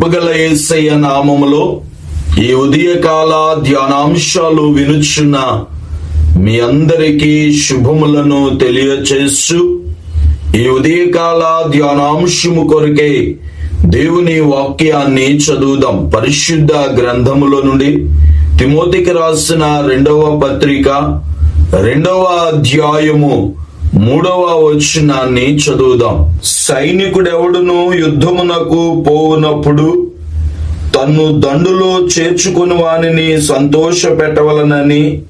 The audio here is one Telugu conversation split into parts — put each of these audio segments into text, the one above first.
కృపగల ఏసయ్య నామములో ఈ ఉదయకాల ధ్యానాంశాలు వినుచున్న మీ అందరికీ శుభములను తెలియచేస్తూ ఈ ఉదయకాల ధ్యానాంశము కొరకే దేవుని వాక్యాన్ని చదువుదాం. పరిశుద్ధ గ్రంథములో నుండి తిమోతికి రాసిన రెండవ పత్రిక రెండవ అధ్యాయము మూడవ వచనాన్ని చదువుదాం. సైనికుడెవడును యుద్ధమునకు పోవునప్పుడు తన్ను దండులో చేర్చుకుని వానిని సంతోష పెట్టవలనని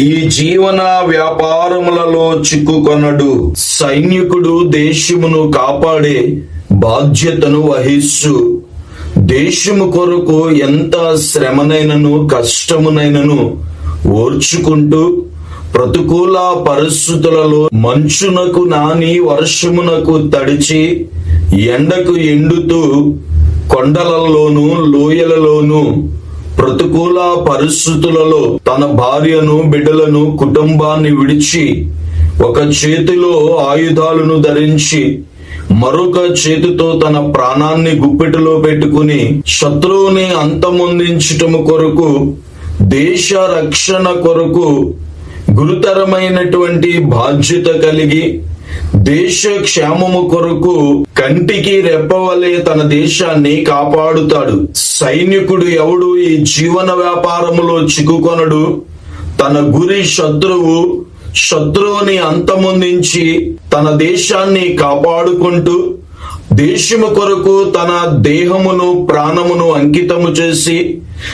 ఈ జీవన వ్యాపారములలో చిక్కుకొనడు. సైనికుడు దేశమును కాపాడే బాధ్యతను వహిస్తూ దేశము కొరకు ఎంత శ్రమనైనను కష్టమునైనను ఓర్చుకుంటూ ప్రతికూల పరిస్థితులలో మంచునకు నాని వర్షమునకు తడిచి ఎండకు ఎండుతూ కొండలలోను లోయలలోను ప్రతికూల పరిస్థితులలో తన భార్యను బిడ్డలను కుటుంబాన్ని విడిచి ఒక చేతిలో ఆయుధాలను ధరించి మరొక చేతితో తన ప్రాణాన్ని గుప్పెటిలో పెట్టుకుని శత్రువుని అంతమొందించటము కొరకు దేశ రక్షణ కొరకు గురుతరమైనటువంటి బాధ్యత కలిగి దేశ క్షేమము కొరకు కంటికి రెప్పవలే తన దేశాన్ని కాపాడుతాడు. సైనికుడు ఎవడు ఈ జీవన వ్యాపారములో చిక్కుకొనడు. తన గురి శత్రువు శత్రువుని అంతమొందించి తన దేశాన్ని కాపాడుకుంటూ దేశము కొరకు తన దేహమును ప్రాణమును అంకితము చేసి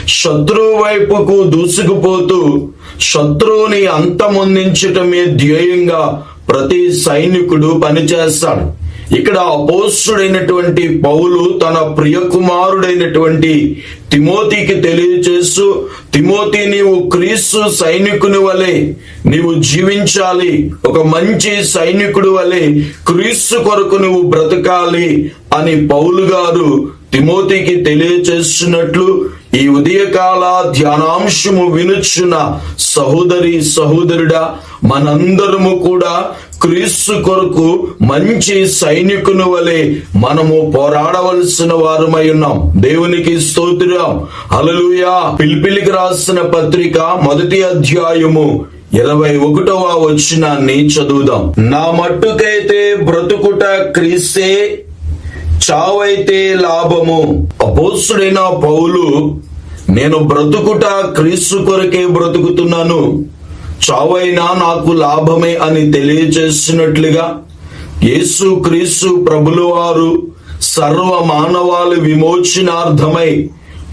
శత్రువు వైపుకు దూసుకుపోతూ శత్రువుని అంతమొందించటమే ధ్యేయంగా ప్రతి సైనికుడు పనిచేస్తాడు. ఇక్కడ అపోస్తుడైనటువంటి పౌలు తన ప్రియ కుమారుడైనటువంటి తిమోతికి తెలియచేస్తూ తిమోతి నీవు క్రీస్తు సైనికుని వలె నీవు జీవించాలి. ఒక మంచి సైనికుడు వలె క్రీస్తు కొరకు నువ్వు బ్రతకాలి అని పౌలు గారు తిమోతికి తెలియచేస్తున్నట్లు ఈ ఉదయకాల ధ్యానాంశము వినుచున్న సహోదరి సహోదరుడా మనందరము కూడా క్రీస్తు కొరకు మంచి సైనికుని వలె మనము పోరాడవలసిన వారమై ఉన్నాం. దేవునికి స్తోత్రం. అలలుయా పిలిపిలికి రాసిన పత్రిక మొదటి అధ్యాయము ఇరవై ఒకటవ వచనాన్ని చదువుదాం. నా మట్టుకైతే బ్రతుకుట క్రీస్తే చావైతే లాభము. అపోసుడైన పౌలు నేను బ్రతుకుట క్రీస్తు కొరకే బ్రతుకుతున్నాను. చావైనా నాకు లాభమే అని తెలియచేసినట్లుగా యేసు క్రీస్తు ప్రభులు వారు సర్వ మానవాళి విమోచనార్థమై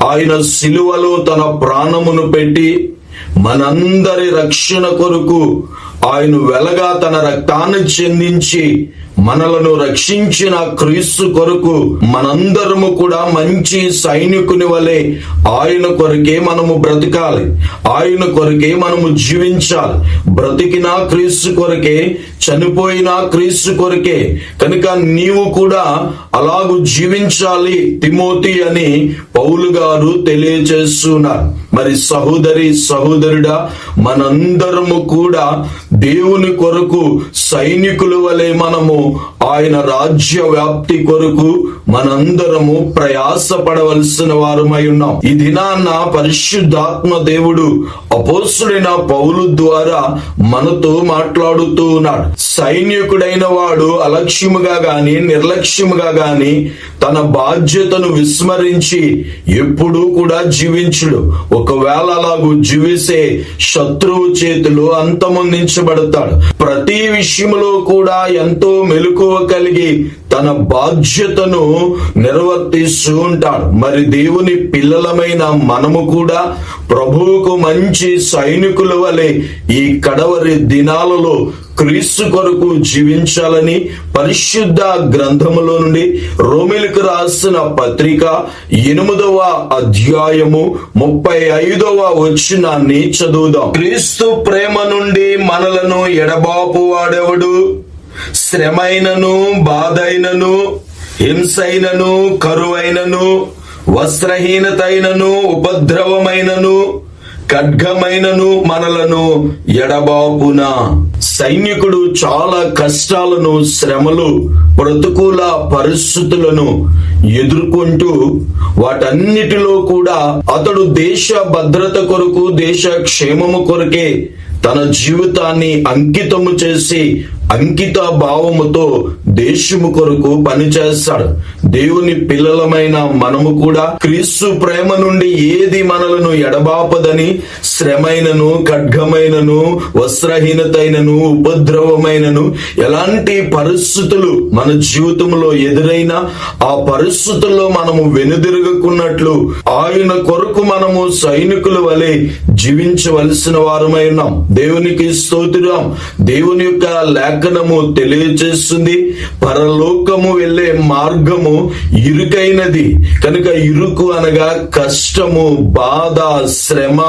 ఆయన సిలువలో తన ప్రాణమును పెట్టి మనందరి రక్షణ కొరకు ఆయన వెలగా తన రక్తాన్ని చెందించి మనలను రక్షించిన క్రీస్తు కొరకు మనందరము కూడా మంచి సైనికుని వలె ఆయన కొరకే మనము బ్రతకాలి. ఆయన కొరకే మనము జీవించాలి. బ్రతికిన క్రీస్తు కొరకే చనిపోయిన క్రీస్తు కొరకే. కనుక నీవు కూడా అలాగూ జీవించాలి తిమోతి అని పౌలు గారు తెలియజేస్తున్నారు. మరి సహోదరి సహోదరుడా మనందరము కూడా దేవుని కొరకు సైనికుల వలె మనము ఆయన రాజ్య వ్యాప్తి కొరకు మనందరము ప్రయాస పడవలసిన వారమై ఉన్నాం. ఈ దినాన్న పరిశుద్ధాత్మ దేవుడు అపోసుడైన పౌలు ద్వారా మనతో మాట్లాడుతూ ఉన్నాడు. సైనికుడైన వాడు అలక్ష్యముగా గాని నిర్లక్ష్యముగా గాని తన బాధ్యతను విస్మరించి ఎప్పుడూ కూడా జీవించుడు. ఒకవేళ అలాగూ జీవిసే శత్రువు చేతులు అంతమొందించబడతాడు ప్రతి విషయంలో కూడా ఎంతో మెలకువ కలిగి తన బాధ్యతను నిర్వర్తిస్తూ ఉంటాడు. మరి దేవుని పిల్లలమైన మనము కూడా ప్రభువుకు మంచి సైనికుల వలె ఈ కడవరి దినాలలో క్రీస్తు కొరకు జీవించాలని పరిశుద్ధ గ్రంథములో నుండి రోమిలకు రాసిన పత్రిక ఎనిమిదవ అధ్యాయము ముప్పై ఐదవ వచనాన్ని చదువుదాం. క్రీస్తు ప్రేమ నుండి మనలను ఎడబాపు వాడెవడు? శ్రమైనను బాధైనను హింసైనను కరువైనను వస్త్రహీనతైనను ఉపద్రవమైనను ఖడ్గమైనను మనలను ఎడబాపున. సైనికుడు చాలా కష్టాలను శ్రమలు ప్రతికూల పరిస్థితులను ఎదుర్కొంటూ వాటన్నిటిలో కూడా అతడు దేశ భద్రత కొరకు దేశ క్షేమము కొరకే తన జీవితాన్ని అంకితము చేసి అంకిత భావముతో దేశము కొరకు పనిచేస్తాడు దేవుని పిల్లలమైన మనము కూడా క్రీస్తు ప్రేమ నుండి ఏది మనలను ఎడబాపదని శ్రమైనను ఖడ్గమైనను వస్త్రహీనతైనను ఉపద్రవమైనను ఎలాంటి పరిస్థితులు మన జీవితంలో ఎదురైనా ఆ పరిస్థితుల్లో మనము వెనుదిరగకున్నట్లు ఆయన కొరకు మనము సైనికుల వలె జీవించవలసిన వారమై ఉన్నాం. దేవునికి స్తోత్రం. దేవుని యొక్క లేఖనము తెలియజేస్తుంది పరలోకము వెళ్ళే మార్గము ఇరుకైనది. కనుక ఇరుకు అనగా కష్టము బాధ శ్రమ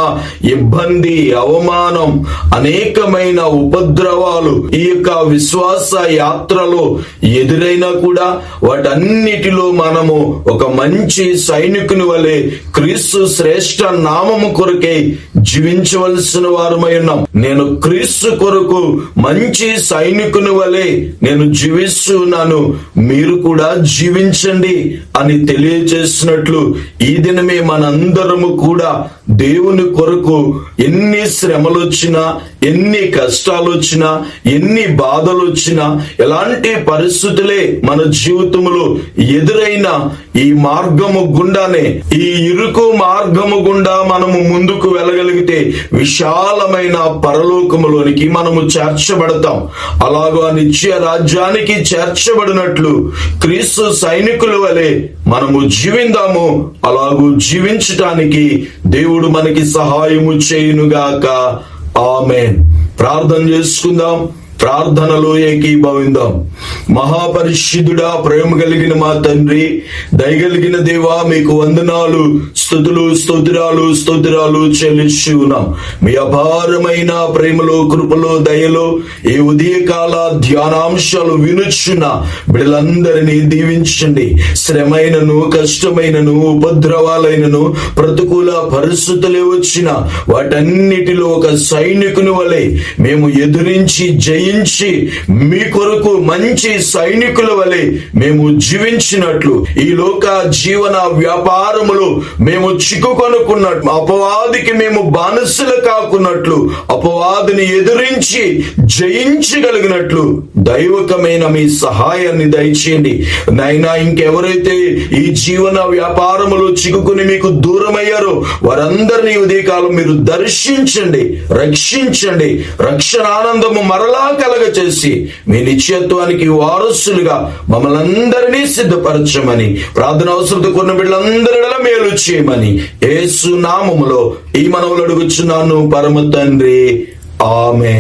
ఇబ్బంది అవమానం అనేకమైన ఉపద్రవాలు ఈ యొక్క విశ్వాస యాత్రలో ఎదురైనా కూడా వాటన్నిటిలో మనము ఒక మంచి సైనికుని వలె క్రీస్తు శ్రేష్ట నామము కొరకే జీవించవలసిన వారమై ఉన్నాం. నేను క్రీస్తు కొరకు మంచి సైనికుని వలె నేను జీవిస్తున్నాను. మీరు కూడా జీవించండి. అని తెలియజేసినట్లు ఈ దినమే మనందరము కూడా దేవుని కొరకు ఎన్ని శ్రమలు వచ్చినా ఎన్ని కష్టాలు వచ్చినా ఎన్ని బాధలు వచ్చినా ఎలాంటి పరిస్థితులే మన జీవితంలో ఎదురైన ఈ మార్గము గుండానే ఈ ఇరుకు మార్గము గుండా మనము ముందుకు వెళ్ళగలిగితే విశాలమైన పరలోకములోనికి మనము చేర్చబడతాం. అలాగో నిత్య రాజ్యానికి చేర్చబడినట్లు క్రీస్తు సైనికుల వలె మనము జీవిందాము. అలాగూ జీవించటానికి దేవుడు మనకి సహాయము చేయునుగాక. ఆమె ప్రార్థన చేసుకుందాం. ప్రార్థనలో ఏకీభవిందాం. మహాపరిశుద్ధుడా ప్రేమ కలిగిన మా తండ్రి దయగలిగిన దేవా మీకు వందనాలు స్థుతులు స్తోత్రాలు స్తోత్రాలు చెల్లించి ఉన్నాం. మీ అపారమైన ప్రేమలో కృపలో దయలో ఈ ఉదయకాల ధ్యానాంశాలు వినుచున్న బిడ్డలందరినీ దీవించండి. శ్రమైనను కష్టమైనను ఉపద్రవాలైనను ప్రతికూల పరిస్థితులే వచ్చిన వాటన్నిటిలో ఒక సైనికుని వలె మేము ఎదురించి జయించి మీ కొరకు మంచి సైనికుల వలె మేము జీవించినట్లు. ఈ లోక జీవన వ్యాపారములు మేము చిక్కుకొనుకున్నట్లు అపవాదికి మేము బానిసలు కాకున్నట్లు అపవాదిని ఎదిరించి జయించగలిగినట్లు. దైవకమైన మీ సహాయాన్ని దయచేయండి. నైనా ఇంకెవరైతే ఈ జీవన వ్యాపారములో చిక్కుకుని మీకు దూరమయ్యారో వారందరినీ ఉదయకాలం మీరు దర్శించండి రక్షించండి. రక్షణ ఆనందము మరలా కలగ చేసి మీ నిత్యత్వానికి వారసులుగా మమ్మల్ని అందరినీ సిద్ధపరచమని ప్రార్థన అవసరంతో కొన్న బిడ్డలందరిలో మేలు చేయమని యేసు నామములో ఈ మనవులు అడుగుచున్నాను పరమ తండ్రి. ఆమె